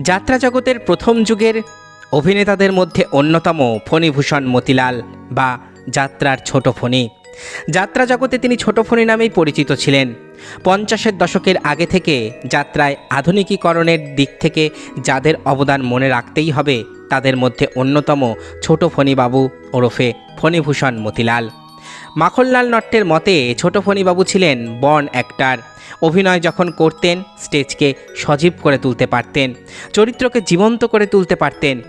যাত্রা জগতের প্রথম যুগের অভিনেতাদের মধ্যে অন্যতম ফণীভূষণ মতিলাল বা যাত্রার ছোট ফণী। যাত্রা জগতে তিনি ছোট ফণী নামেই পরিচিত ছিলেন। পঞ্চাশের দশকের আগে থেকে যাত্রায় আধুনিকীকরণের দিক থেকে যাদের অবদান মনে রাখতেই হবে, তাদের মধ্যে অন্যতম ছোট ফণীবাবু ওরফে ফণীভূষণ মতিলাল। মাখনলাল নট্টের মতে ছোট ফণীবাবু ছিলেন বর্ন অ্যাক্টার অভিনয় যখন করতেন, স্টেজকে সজীব করে তুলতে পারতেন, চরিত্রকে জীবন্ত করে তুলতে পারতেন।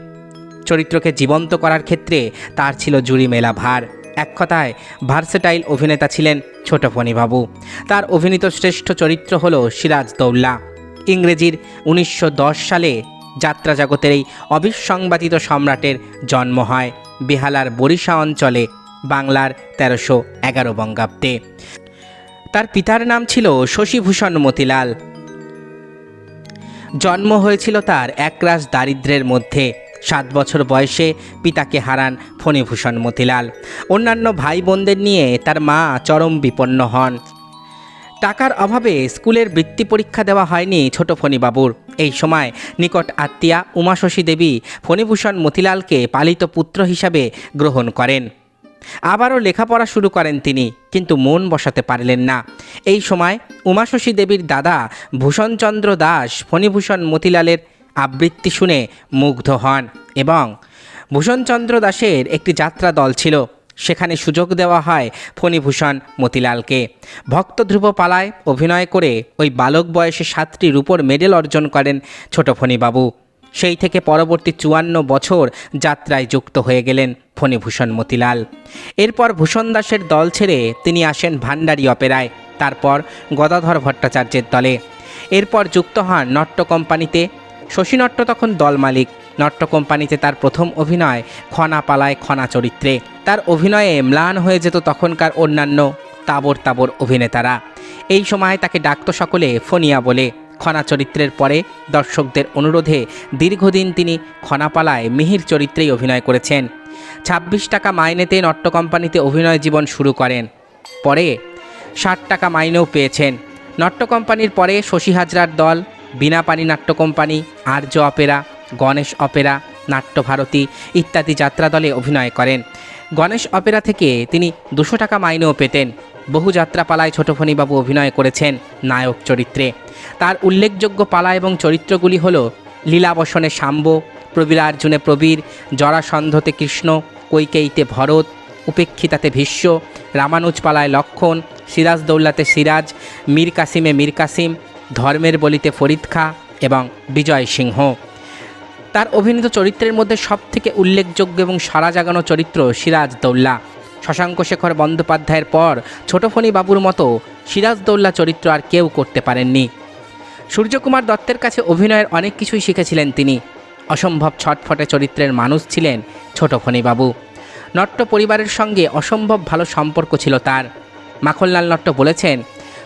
চরিত্রকে জীবন্ত করার ক্ষেত্রে তার ছিল জুরি মেলা ভার। এক কথায়, ভার্সেটাইল অভিনেতা ছিলেন ছোট ফণীবাবু। তার অভিনীত শ্রেষ্ঠ চরিত্র হল সিরাজ দৌল্লা ইংরেজির উনিশশো দশ সালে যাত্রা জগতের এই অবিসংবাদিত সম্রাটের জন্ম হয়। বেহালার বরিশা অঞ্চলে বাংলার তেরোশো এগারো বঙ্গাব্দে। তার পিতার নাম ছিল শশীভূষণ মতিলাল। জন্ম হয়েছিল তার একরাশ দারিদ্র্যের মধ্যে। সাত বছর বয়সে পিতাকে হারান ফণীভূষণ মতিলাল। অন্যান্য ভাই বোনদের নিয়ে তার মা চরম বিপন্ন হন। টাকার অভাবে স্কুলের বৃত্তি পরীক্ষা দেওয়া হয়নি ছোট ফণীবাবুর। এই সময় নিকট আত্মীয়া উমাশশী দেবী ফণীভূষণ মতিলালকে পালিত পুত্র হিসাবে গ্রহণ করেন। আবারও লেখাপড়া শুরু করেন তিনি, কিন্তু মন বসাতে পারলেন না। এই সময় উমাশশী দেবীর দাদা ভূষণচন্দ্র দাস ফণীভূষণ মতিলালের আবৃত্তি শুনে মুগ্ধ হন এবং ভূষণচন্দ্র দাসের একটি যাত্রা দল ছিল। সেখানে সুযোগ দেওয়া হয় ফণীভূষণ মতিলালকে। ভক্ত ধ্রুব পালায় অভিনয় করে ওই বালক বয়সে সাতটি রূপোর মেডেল অর্জন করেন ছোট ফণীবাবু। সেই থেকে পরবর্তী চুয়ান্ন বছর যাত্রায় যুক্ত হয়ে গেলেন ফণীভূষণ মতিলাল। এরপর ভূষণ দাসের দল ছেড়ে তিনি আসেন ভান্ডারী অপেরায়, তারপর গদাধর ভট্টাচার্যের দলে। এরপর যুক্ত হন নট্য কোম্পানিতে। শশীনট্ট তখন দল মালিক। নট্য কোম্পানিতে তার প্রথম অভিনয় খনা পালায় খনা চরিত্রে। তার অভিনয়ে ম্লান হয়ে যেত তখনকার অন্যান্য তাবর তাবর অভিনেতারা। এই সময় তাকে ডাকত সকলে ফনিয়া বলে। খনা চরিত্রের পরে দর্শকদের অনুরোধে দীর্ঘদিন তিনি খনাপালায় মিহির চরিত্রেই অভিনয় করেছেন। ছাব্বিশ টাকা মাইনেতে নট্য কোম্পানিতে অভিনয় জীবন শুরু করেন। পরে ষাট টাকা মাইনেও পেয়েছেন। নট্য কোম্পানির পরে শশী হাজরার দল Binapani Natya company, Arya opera, Ganesh opera Natyabharati ইত্যাদি যাত্রা দলে অভিনয় করেন। গণেশ অপেরা থেকে তিনি দুশো টাকা মাইনেও পেতেন। বহু যাত্রা যাত্রাপালায় ছোটফণীবাবু অভিনয় করেছেন নায়ক চরিত্রে। তার উল্লেখযোগ্য পালা এবং চরিত্রগুলি হল লীলাবসনে শাম্ব প্রবীরার্জুনে প্রবীর, জরাসন্ধতে কৃষ্ণ, কৈকেয়ীতে ভরত, উপেক্ষিতাতে ভীষ্ম রামানুজ পালায় লক্ষণ, সিরাজদৌল্লাতে সিরাজ মীর কাসিমে মীর কাসিম ধর্মের বলিতে ফরিদ খা এবং বিজয় সিংহ। তার অভিনীত চরিত্রের মধ্যে সবথেকে উল্লেখযোগ্য এবং সারা জাগানো চরিত্র সিরাজ দৌল্লা শশাঙ্ক শেখর বন্দ্যোপাধ্যায়ের পর ছোটফণী বাবুর মতো সিরাজদৌল্লা চরিত্র আর কেউ করতে পারেননি। সূর্যকুমার দত্তের কাছে অভিনয়ের অনেক কিছুই শিখেছিলেন তিনি। অসম্ভব ছটফটে চরিত্রের মানুষ ছিলেন ছোটফণী বাবু। নট্ট পরিবারের সঙ্গে অসম্ভব ভালো সম্পর্ক ছিল তার। মাখনলাল নট্ট বলেছেন,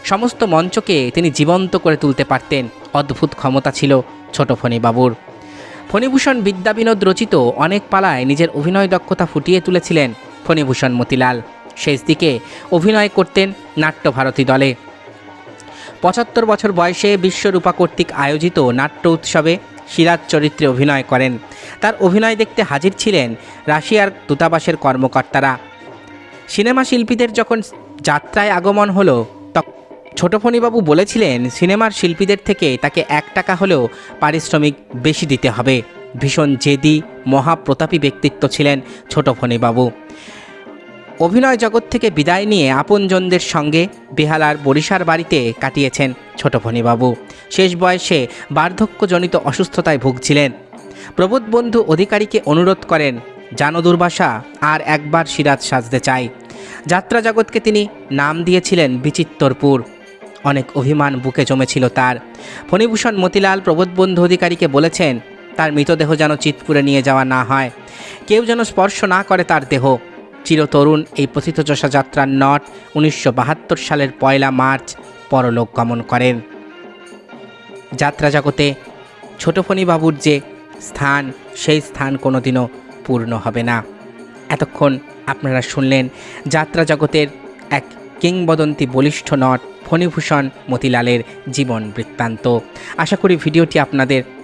সমস্ত মঞ্চকে তিনি জীবন্ত করে তুলতে পারতেন, অদ্ভুত ক্ষমতা ছিল ছোট ফণী বাবুর। ফণীভূষণ বিদ্যাবিনোদ রচিত অনেক পালায় নিজের অভিনয় দক্ষতা ফুটিয়ে তুলেছিলেন ফণীভূষণ মতিলাল। শেষ দিকে অভিনয় করতেন নাট্যভারতী দলে। পঁচাত্তর বছর বয়সে বিশ্বরূপা কর্তৃক আয়োজিত নাট্য উৎসবে সিরাজ চরিত্রে অভিনয় করেন। তার অভিনয় দেখতে হাজির ছিলেন রাশিয়ার দূতাবাসের কর্মকর্তারা। সিনেমা শিল্পীদের যখন যাত্রায় আগমন হলো তখন ছোটফণীবাবু বলেছিলেন, সিনেমার শিল্পীদের থেকে তাকে এক টাকা হলেও পারিশ্রমিক বেশি দিতে হবে। ভীষণ জেদি, মহাপ্রতাপী ব্যক্তিত্ব ছিলেন ছোটফণীবাবু অভিনয় জগৎ থেকে বিদায় নিয়ে আপনজনদের সঙ্গে বেহালার বরিশার বাড়িতে কাটিয়েছেন ছোটফণীবাবু শেষ বয়সে বার্ধক্যজনিত অসুস্থতায় ভুগছিলেন। প্রবোধ বন্ধু অধিকারীকে অনুরোধ করেন, জানো দুর্বাসা, আর একবার সিরাজ সাজতে চাই। যাত্রা জগৎকে তিনি নাম দিয়েছিলেন বিচিত্তরপুর। অনেক অভিমান বুকে জমেছিল তার। ফণীভূষণ মতিলাল প্রবোধ বন্ধু অধিকারীকে বলেছেন তার মৃতদেহ যেন চিতপুরে নিয়ে যাওয়া না হয়। কেউ যেন স্পর্শ না করে তার দেহ। চিরতরুণ এই প্রথিতযশা যাত্রার নট উনিশশো বাহাত্তর সালের পয়লা মার্চ পরলোক গমন করেন। যাত্রা জগতে ছোটফণী বাবুর যে স্থান, সেই স্থান কোনোদিনও পূর্ণ হবে না। এতক্ষণ আপনারা শুনলেন যাত্রা জগতের এক কিংবদন্তি বলিষ্ঠ নট ফণীভূষণ মতিলালের জীবন বৃত্তান্ত। আশা করি ভিডিওটি আপনাদের